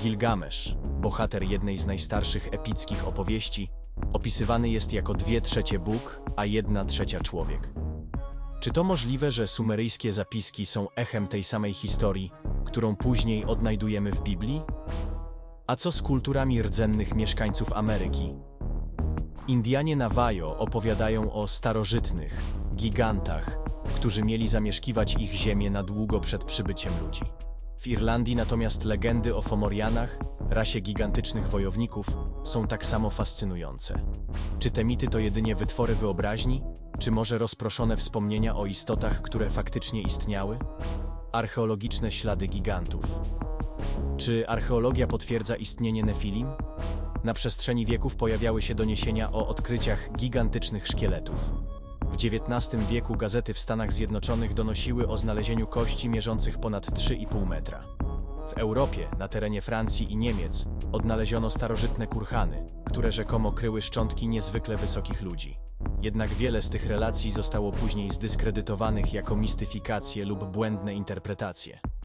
Gilgamesz, bohater jednej z najstarszych epickich opowieści, opisywany jest jako dwie trzecie Bóg, a jedna trzecia człowiek. Czy to możliwe, że sumeryjskie zapiski są echem tej samej historii, którą później odnajdujemy w Biblii? A co z kulturami rdzennych mieszkańców Ameryki? Indianie Navajo opowiadają o starożytnych, gigantach, którzy mieli zamieszkiwać ich ziemię na długo przed przybyciem ludzi. W Irlandii natomiast legendy o Fomorianach, rasie gigantycznych wojowników, są tak samo fascynujące. Czy te mity to jedynie wytwory wyobraźni, czy może rozproszone wspomnienia o istotach, które faktycznie istniały? Archeologiczne ślady gigantów. Czy archeologia potwierdza istnienie Nefilim? Na przestrzeni wieków pojawiały się doniesienia o odkryciach gigantycznych szkieletów. XIX wieku gazety w Stanach Zjednoczonych donosiły o znalezieniu kości mierzących ponad 3,5 metra. W Europie, na terenie Francji i Niemiec, odnaleziono starożytne kurhany, które rzekomo kryły szczątki niezwykle wysokich ludzi. Jednak wiele z tych relacji zostało później zdyskredytowanych jako mistyfikacje lub błędne interpretacje.